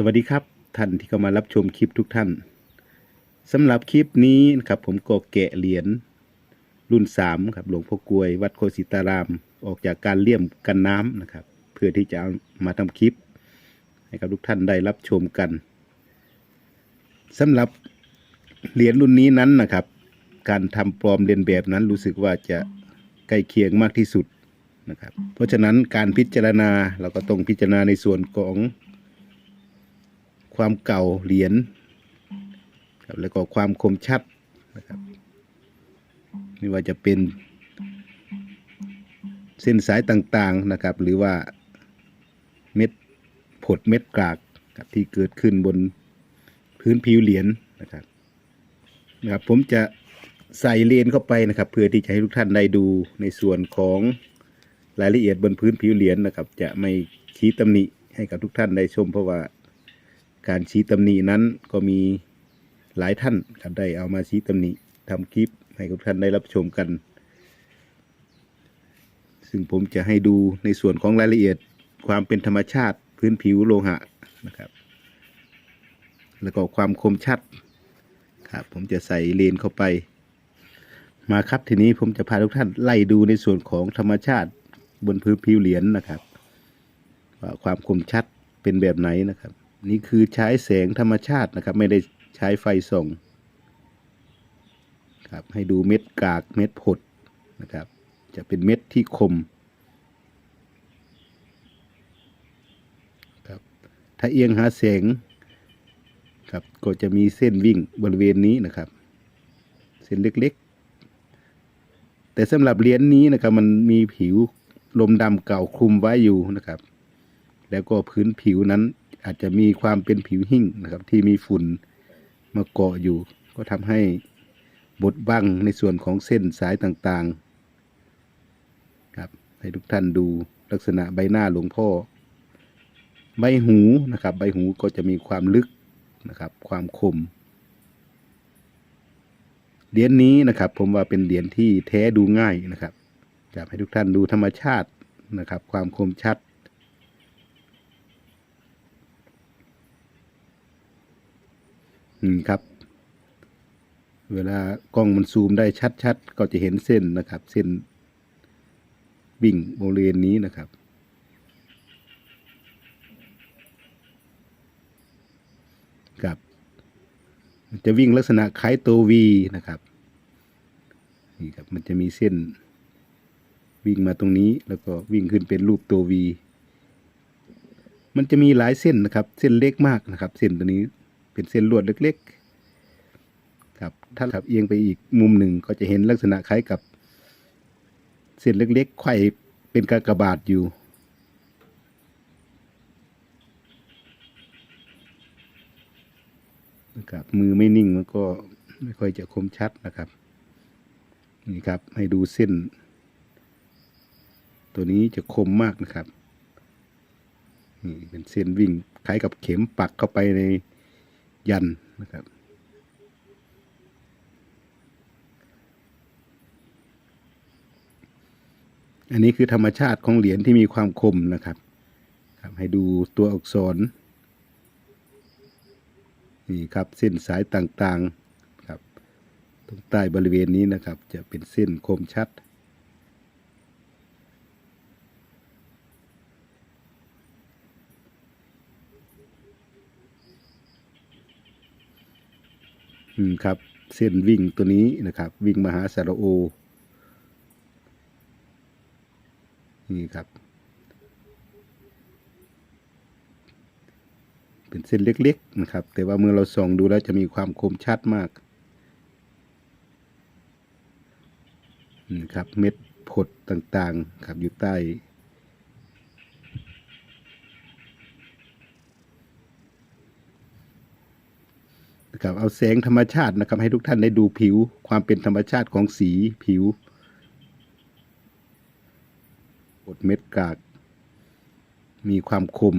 สวัสดีครับท่านที่เข้ามารับชมคลิปทุกท่านสำหรับคลิปนี้นะครับผมก็แกะเหรียญรุ่น3ครับหลวงพ่อกลวย วัดโคสิตาราม ออกจากการเลี่ยมกันน้ำนะครับ เพื่อที่จะเอามาทำคลิป ให้กับทุกท่านได้รับชมกันสำหรับเหรียญรุ่นนี้นั้นนะครับ การทำปลอมเลียนแบบนั้นรู้สึกว่าจะใกล้เคียงมากที่สุดนะครับ เพราะฉะนั้นการพิจารณาเราก็ต้องพิจารณาในส่วนของ ความเก่าเหรียญครับแล้วก็ความคมชัดนะครับไม่ว่าจะเป็นเส้นสายต่างๆนะครับ หรือว่าเม็ดผดเม็ดกากครับที่เกิดขึ้นบนพื้นผิวเหรียญนะครับนะครับ ผมจะใส่เลนเข้าไปนะครับ เพื่อที่จะให้ทุกท่านได้ดูในส่วนของรายละเอียดบนพื้นผิวเหรียญนะครับ จะไม่ชี้ตำหนิให้กับทุกท่านได้ชมเพราะว่า การชี้ตำหนินั้นก็มีหลายท่านครับได้เอามาชี้ตำหนิทำคลิปให้ทุกท่านได้รับชมกัน ซึ่งผมจะให้ดูในส่วนของรายละเอียดความเป็นธรรมชาติพื้นผิวโลหะนะครับ แล้วก็ความคมชัดครับผมจะใส่เลนเข้าไป มาครับทีนี้ผมจะพาทุกท่านไล่ดูในส่วนของธรรมชาติบนพื้นผิวเหรียญนะครับว่าความคมชัดเป็นแบบไหนนะครับ นี่คือใช้แสงธรรมชาตินะครับ ไม่ได้ใช้ไฟส่องครับให้ดูเม็ดกากเม็ดผดนะครับ จะเป็นเม็ดที่คมครับถ้าเอียงหาแสงครับก็จะมีเส้นวิ่งบริเวณนี้นะครับ เส้นเล็กๆ แต่สำหรับเหรียญนี้นะครับ มันมีผิวลมดำเก่าคลุมไว้อยู่นะครับ แล้วก็พื้นผิวนั้น อาจจะมีความเป็นผิวหิ่งนะครับ ที่มีฝุ่นมาเกาะอยู่ ก็ทำให้บดบังในส่วนของเส้นสายต่างๆครับให้ทุกท่านดูลักษณะใบหน้าหลวงพ่อ ใบหูนะครับ ใบหูก็จะมีความลึกนะครับ ความคมเหรียญนี้นะครับ ผมว่าเป็นเหรียญที่แท้ดูง่ายนะครับอยากให้ทุกท่านดูธรรมชาตินะครับ ความคมชัด อืมครับ เวลากล้องมันซูมได้ชัดๆ ก็จะเห็นเส้นนะครับ เส้นวิ่งบริเวณนี้นะครับครับมันจะวิ่งลักษณะคล้ายตัววีนะครับนี่ครับมันจะมีเส้น วิ่งมาตรงนี้แล้วก็วิ่งขึ้นเป็นรูปตัววีมันจะมีหลายเส้นนะครับ เส้นเล็กมากนะครับ เส้นตัวนี้ เป็นเส้นลวดเล็ก ๆ ครับ ถ้าขับเอียงไปอีกมุมหนึ่งก็จะเห็นลักษณะคล้ายกับ เส้นเล็กๆไขว้เป็นกากบาทอยู่ นะครับ มือไม่นิ่งมันก็ไม่ค่อยจะคมชัดนะครับ นี่ครับให้ดูเส้น ตัวนี้จะคมมากนะครับนี่เป็นเส้นวิ่งคล้ายกับเข็มปักเข้าไปใน ยันนะครับ อันนี้คือธรรมชาติของเหรียญที่มีความคมนะครับครับ ให้ดูตัวอักษร นี่ครับเส้นสายต่างๆครับ ตรงใต้บริเวณนี้นะครับ จะเป็นเส้นคมชัด อืมครับ เส้นวิ่งตัวนี้นะครับ วิ่งมหาสารโอ นี่ครับ เป็นเส้นเล็กๆนะครับ แต่ว่าเมื่อเราส่องดูแล้วจะมีความคมชัดมากนี่ครับ เม็ดผดต่างๆ ครับอยู่ใต้ นะครับเอาแสงธรรมชาตินะครับให้ทุกท่านได้ดูผิวความเป็นธรรมชาติของสีผิวบดเม็ดกาก มีความคม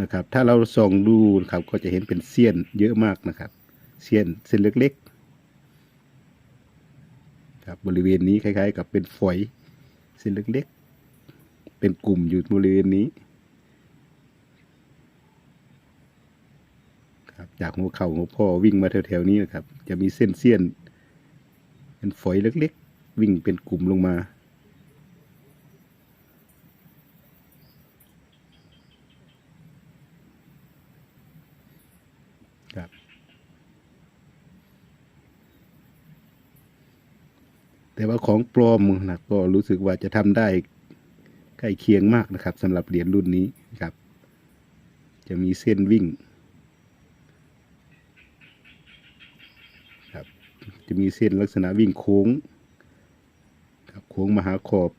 นะครับ ถ้าเราส่องดูนะครับก็จะเห็นเป็นเสี้ยนเยอะมากนะครับ เสี้ยนเส้นเล็กๆครับบริเวณนี้คล้ายๆ กับเป็นฝอยเส้นเล็กๆ เป็นกลุ่มอยู่บริเวณนี้ครับจากหัวเข่าหัวพ่อวิ่งมาแถวๆนี้นะครับ จะมีเส้นเสี้ยน เป็นฝอยเล็กๆ วิ่งเป็นกลุ่มลงมา ครับแต่ว่าของปลอมนะก็รู้สึกว่าจะทำได้ ใกล้เคียงมากนะครับสำหรับเหรียญรุ่นนี้ครับ จะมีเส้นวิ่งครับจะมีเส้นลักษณะวิ่งโค้งครับโค้งมหาขอบ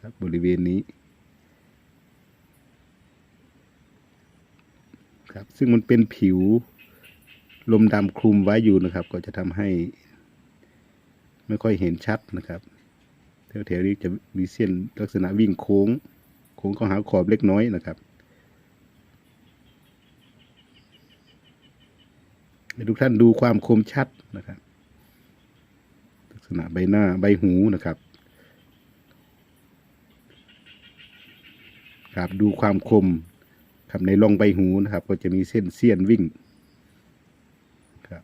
ครับบริเวณนี้ครับซึ่งมันเป็นผิวลมดำคลุมไว้อยู่นะครับ ก็จะทำให้ไม่ค่อยเห็นชัดนะครับ แถวๆนี้จะมีเส้นลักษณะวิ่งโค้ง โค้งเข้าหาขอบเล็กน้อยนะครับให้ทุกท่านดูความคมชัดนะครับ ลักษณะใบหน้าใบหูนะครับครับดูความคมครับในร่องใบหูนะครับ ก็จะมีเส้นเสี้ยนวิ่งครับ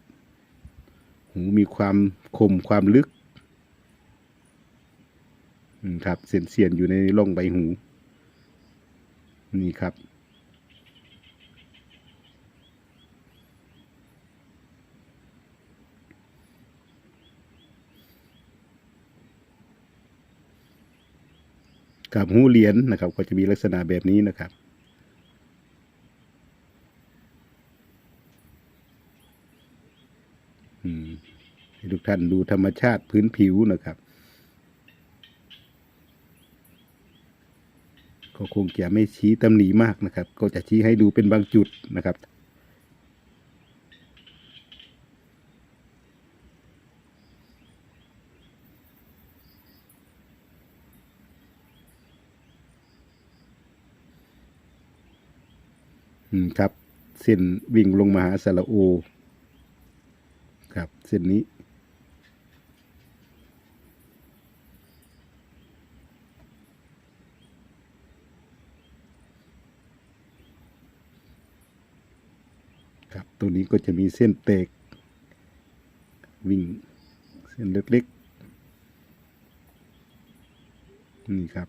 หูมีความคมความลึก ครับเส้นเสียนอยู่ในร่องใบหู นี่ครับ กับหูเหรียญนะครับ ก็จะมีลักษณะแบบนี้นะครับให้ทุกท่านดูธรรมชาติพื้นผิวนะครับ ก็คงจะไม่ชี้ตำหนิมากนะครับ ก็จะชี้ให้ดูเป็นบางจุดนะครับอืมครับ เส้นวิ่งลงมาหาสระโอ ครับ เส้นนี้ ครับตัวนี้ก็จะมีเส้นเตก วิ่งเส้นเล็กๆ นี่ครับ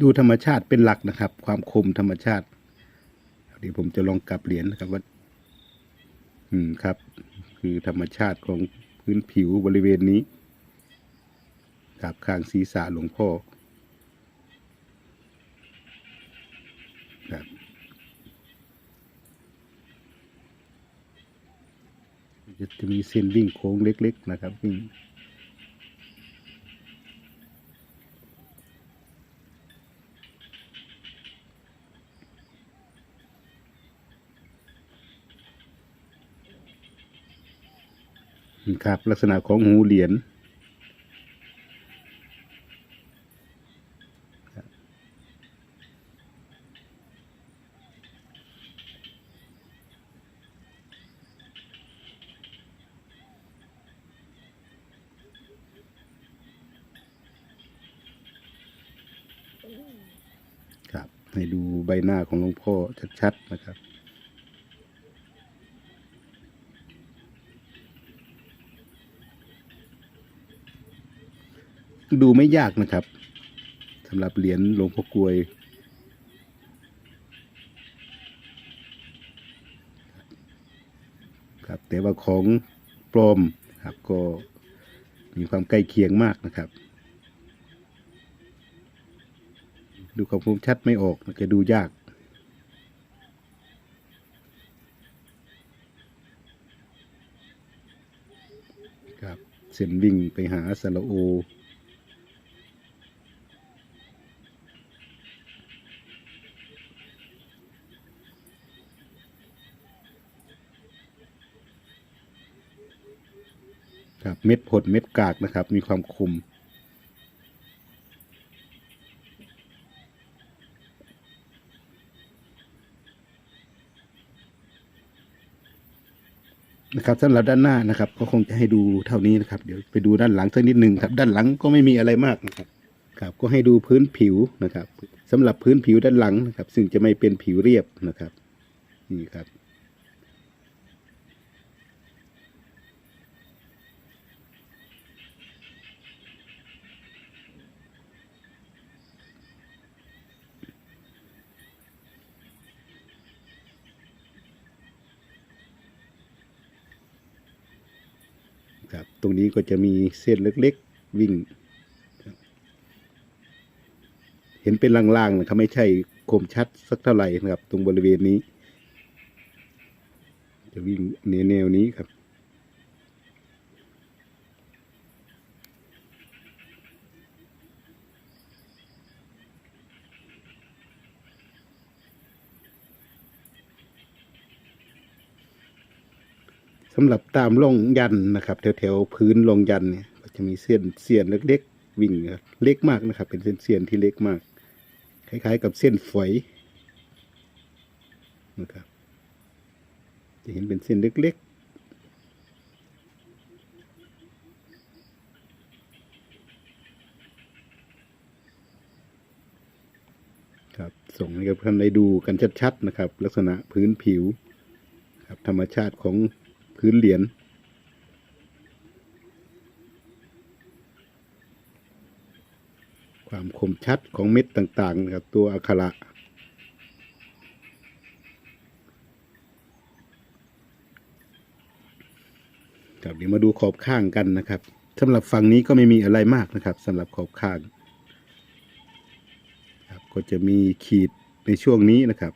ดูธรรมชาติเป็นหลักนะครับ ความคมธรรมชาติเดี๋ยวผมจะลองกลับเหรียญนะครับว่า อืมครับ คือธรรมชาติของพื้นผิวบริเวณนี้ กับข้างศีรษะหลวงพ่อครับจะจะมีเส้นวิ่งโค้งเล็ก ๆ นะครับวิ่งครับลักษณะของหูเหรียญครับ ให้ดูใบหน้าของหลวงพ่อชัดๆนะครับ ดูไม่ยากนะครับสำหรับเหรียญหลวงพ่อกลวย ครับแต่ว่าของปลอมครับก็มีความใกล้เคียงมากนะครับ ดูความคมชัดไม่ออกจะดูยากครับเส้นวิ่งไปหาสระโอ ครับเม็ดผลเม็ดกากนะครับ มีความคมนะครับสำหรับด้านหน้านะครับ ก็คงจะให้ดูเท่านี้นะครับ เดี๋ยวไปดูด้านหลังสักนิดหนึ่งครับ ด้านหลังก็ไม่มีอะไรมากนะครับครับ ก็ให้ดูพื้นผิวนะครับ สำหรับพื้นผิวด้านหลังนะครับ ซึ่งจะไม่เป็นผิวเรียบนะครับนี่ครับ ครับ ตรงนี้ก็จะมีเส้นเล็กๆวิ่ง เห็นเป็นลางๆนะครับไม่ใช่คมชัดสักเท่าไหร่นะครับ ตรงบริเวณนี้ จะวิ่งในแนวนี้ครับ สำหรับตามร่องยันนะครับ แถวๆพื้นร่องยันเนี่ยก็จะมีเส้นเสียนเล็กๆวิ่งเล็กมากนะครับ เป็นเส้นเสียนที่เล็กมาก คล้ายๆ กับเส้นฝอยนะครับ จะเห็นเป็นเส้นเล็กๆ ครับ ส่งให้กับท่านได้ดูกันชัดๆนะครับ ลักษณะพื้นผิว ครับธรรมชาติของ พื้นเหรียญความคมชัดของเม็ดต่างๆนะครับตัวอักขระ ครับเดี๋ยวมาดูขอบข้างกันนะครับสำหรับฝั่งนี้ก็ไม่มีอะไรมากนะครับสำหรับขอบข้างครับก็จะมีขีดในช่วงนี้นะครับ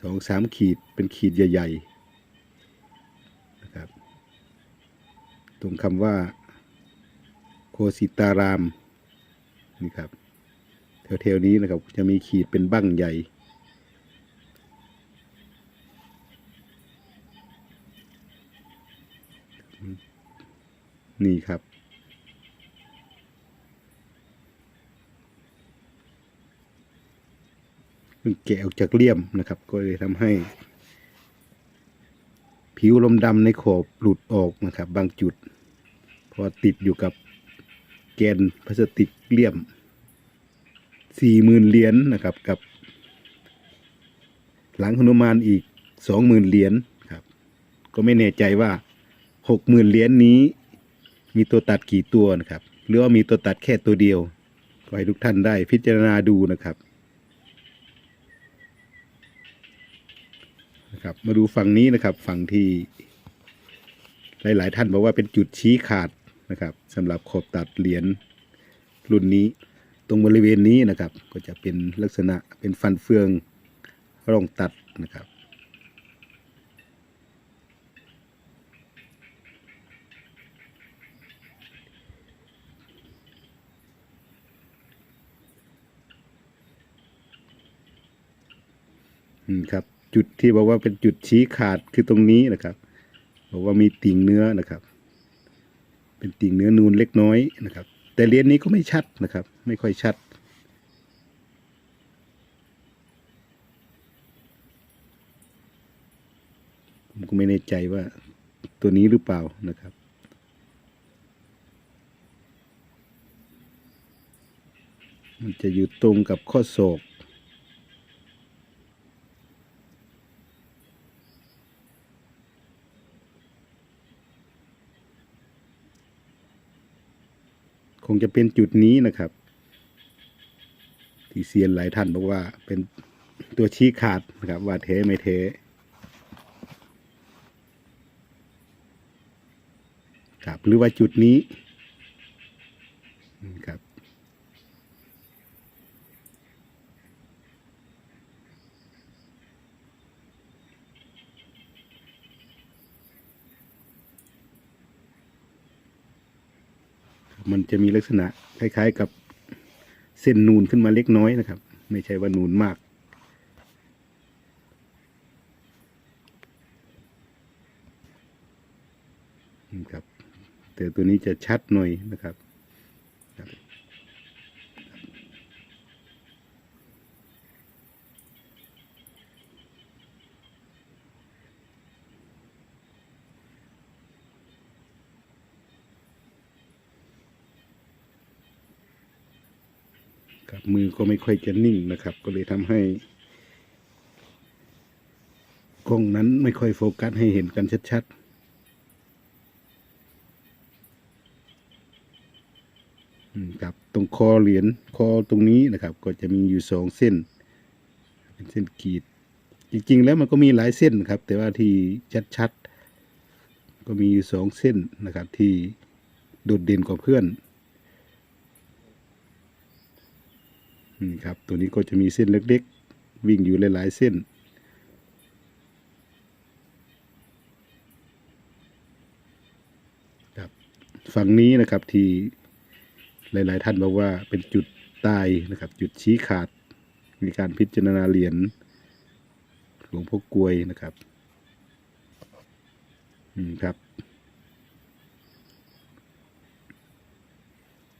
สองสามขีดเป็นขีดใหญ่ ๆนะครับ ตรงคำว่า โคสิตารามนี่ครับแถวๆนี้นะครับ จะมีขีดเป็นบั้งใหญ่ นี่ครับมันแกะออกจากเลี่ยมนะครับ ก็เลยทำให้ ผิวลมดำในขอบหลุดออกนะครับ บางจุด พอติดอยู่กับแกนพลาสติกเลี่ยมสี่หมื่นเหรียญนะครับกับ หลังหนุมานอีกสองหมื่นเหรียญครับ ก็ไม่แน่ใจว่าหกหมื่นเหรียญนี้ มีตัวตัดกี่ตัวนะครับ หรือว่ามีตัวตัดแค่ตัวเดียวก็ให้ทุกท่านได้พิจารณาดูนะครับนะครับ มาดูฝั่งนี้นะครับ ฝั่งที่หลาย ๆ ท่านบอกว่าเป็นจุดชี้ขาด นะครับสำหรับขอบตัดเหรียญรุ่นนี้ตรงบริเวณนี้นะครับ ก็จะเป็นลักษณะเป็นฟันเฟืองร่องตัดนะครับอืมครับจุดที่บอกว่าเป็นจุดชี้ขาดคือตรงนี้นะครับ บอกว่ามีติ่งเนื้อนะครับ เป็นติ่งเนื้อนูนเล็กน้อยนะครับ แต่เหรียญนี้ก็ไม่ชัดนะครับ ไม่ค่อยชัด ผมก็ไม่แน่ใจว่าตัวนี้หรือเปล่านะครับมันจะอยู่ตรงกับข้อศอก งจะเป็นจุดนี้นะครับ ที่เซียนหลายท่านบอกว่าเป็นตัวชี้ขาดนะครับ ว่าเทไม่เทครับหรือว่าจุดนี้ครับ มันจะมีลักษณะคล้าย ๆ กับเส้นนูนขึ้นมาเล็กน้อยนะครับ ไม่ใช่ว่านูนมาก ครับแต่ตัวนี้จะชัดหน่อยนะครับครับ ครับ มือก็ไม่ค่อยจะนิ่งนะครับ ก็เลยทำให้กล้องนั้นไม่ค่อยโฟกัสให้เห็นกันชัดๆครับตรงคอเหรียญคอตรงนี้นะครับ ก็จะมีอยู่สองเส้น เป็นเส้นขีด จริงๆ แล้วมันก็มีหลายเส้นครับ แต่ว่าที่ชัดๆก็มีอยู่สองเส้นนะครับ ที่โดดเด่นกว่าเพื่อน อืมครับ ตัวนี้ก็จะมีเส้นเล็กๆ วิ่งอยู่หลายๆเส้น ครับฝั่งนี้นะครับที่หลาย ๆ ท่านบอกว่าเป็นจุดตายนะครับ จุดชี้ขาดในการพิจารณาเหรียญหลวงพ่อกลวยนะครับอืมครับ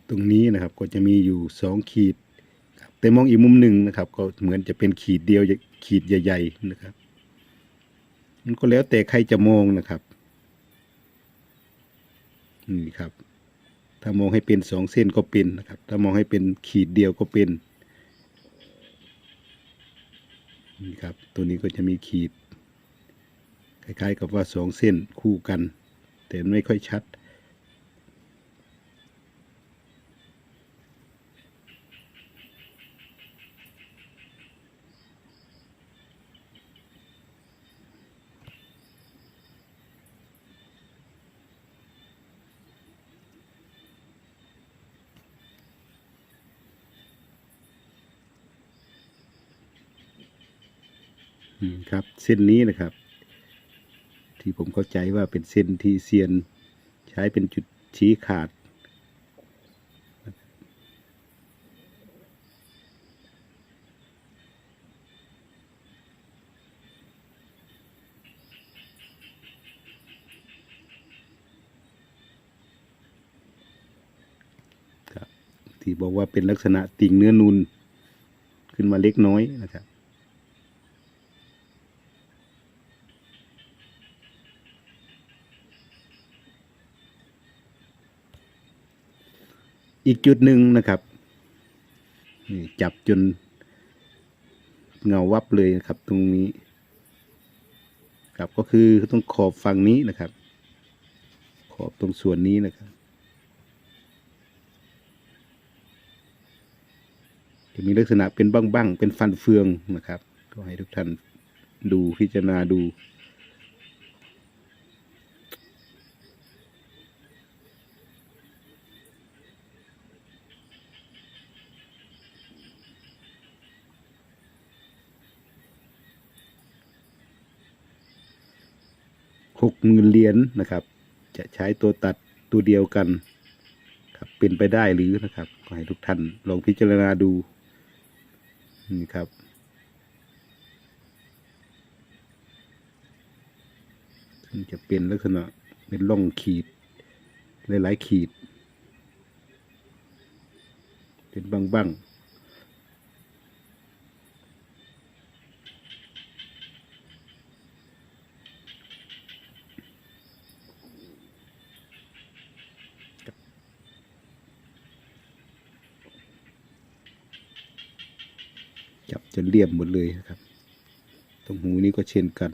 ตรงนี้นะครับก็จะมีอยู่สองขีด แต่มองอีกมุมหนึ่งนะครับ ก็เหมือนจะเป็นขีดเดียวขีดใหญ่ ๆ นะครับ มันก็แล้วแต่ใครจะมองนะครับนี่ครับ ถ้ามองให้เป็นสองเส้นก็เป็นนะครับ ถ้ามองให้เป็นขีดเดียวก็เป็นนี่ครับ ตัวนี้ก็จะมีขีด คล้ายๆ กับว่าสองเส้นคู่กัน แต่ไม่ค่อยชัด ครับ เส้นนี้นะครับ ที่ผมเข้าใจว่าเป็นเส้นที่เซียนใช้เป็นจุดชี้ขาด ที่บอกว่าเป็นลักษณะติ่งเนื้อนูนขึ้นมาเล็กน้อยนะครับ อีกจุดหนึ่งนะครับนี่จับจนเงาวับเลยนะครับ ตรงนี้ครับก็คือตรงขอบฝั่งนี้นะครับ ขอบตรงส่วนนี้นะครับ จะมีลักษณะเป็นบ้างๆเป็นฟันเฟืองนะครับ ก็ให้ทุกท่านดูพิจารณาดู หกหมื่นเหรียญนะครับ จะใช้ตัวตัดตัวเดียวกันครับเป็นไปได้หรือนะครับก็ให้ทุกท่านลองพิจารณาดูนี่ครับจะเป็นลักษณะเป็นร่องขีดหลายๆขีด เป็นบ้างๆ จับจนเรียบหมดเลยครับ ตรงหูนี้ก็เช่นกัน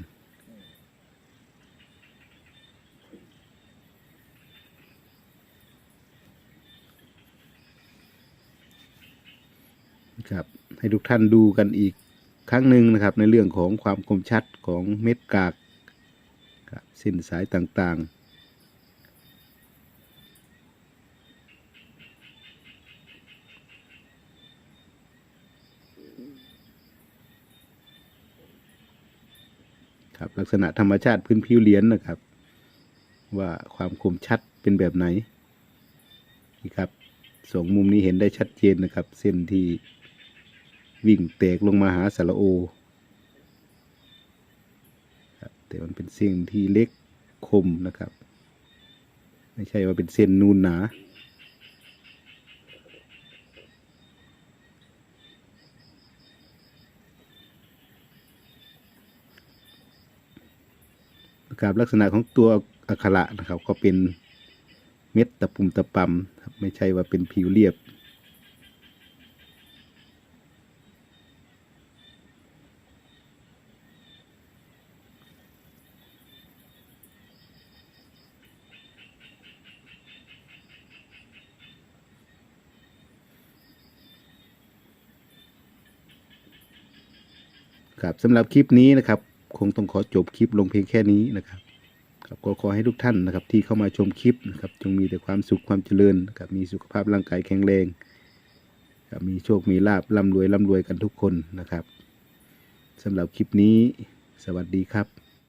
ครับ ให้ทุกท่านดูกันอีกครั้งหนึ่งนะครับ ในเรื่องของความคมชัดของเม็ดกากครับเส้นสายต่างๆ ครับ ลักษณะธรรมชาติพื้นผิวเหรียญนะครับ ว่าความคมชัดเป็นแบบไหนนี่ครับสองมุมนี้เห็นได้ชัดเจนนะครับ เส้นที่วิ่งแตกลงมาหาสาระโอแต่มันเป็นเส้นที่เล็กคมนะครับ ไม่ใช่ว่าเป็นเส้นนูนหนา กับลักษณะของตัวอัคขระนะครับ ก็เป็นเม็ดตะปุ่มตะปำไม่ใช่ว่าเป็นผิวเรียบ ครับสำหรับคลิปนี้นะครับ คงต้องขอจบคลิปลงเพียงแค่นี้นะครับครับก็ขอให้ทุกท่านนะครับที่เข้ามาชมคลิปนะครับจงมีแต่ความสุขความเจริญนะครับมีสุขภาพร่างกายแข็งแรงครับมีโชคมีลาบร่ำรวยร่ำรวยกันทุกคนนะครับสำหรับคลิปนี้ สวัสดีครับ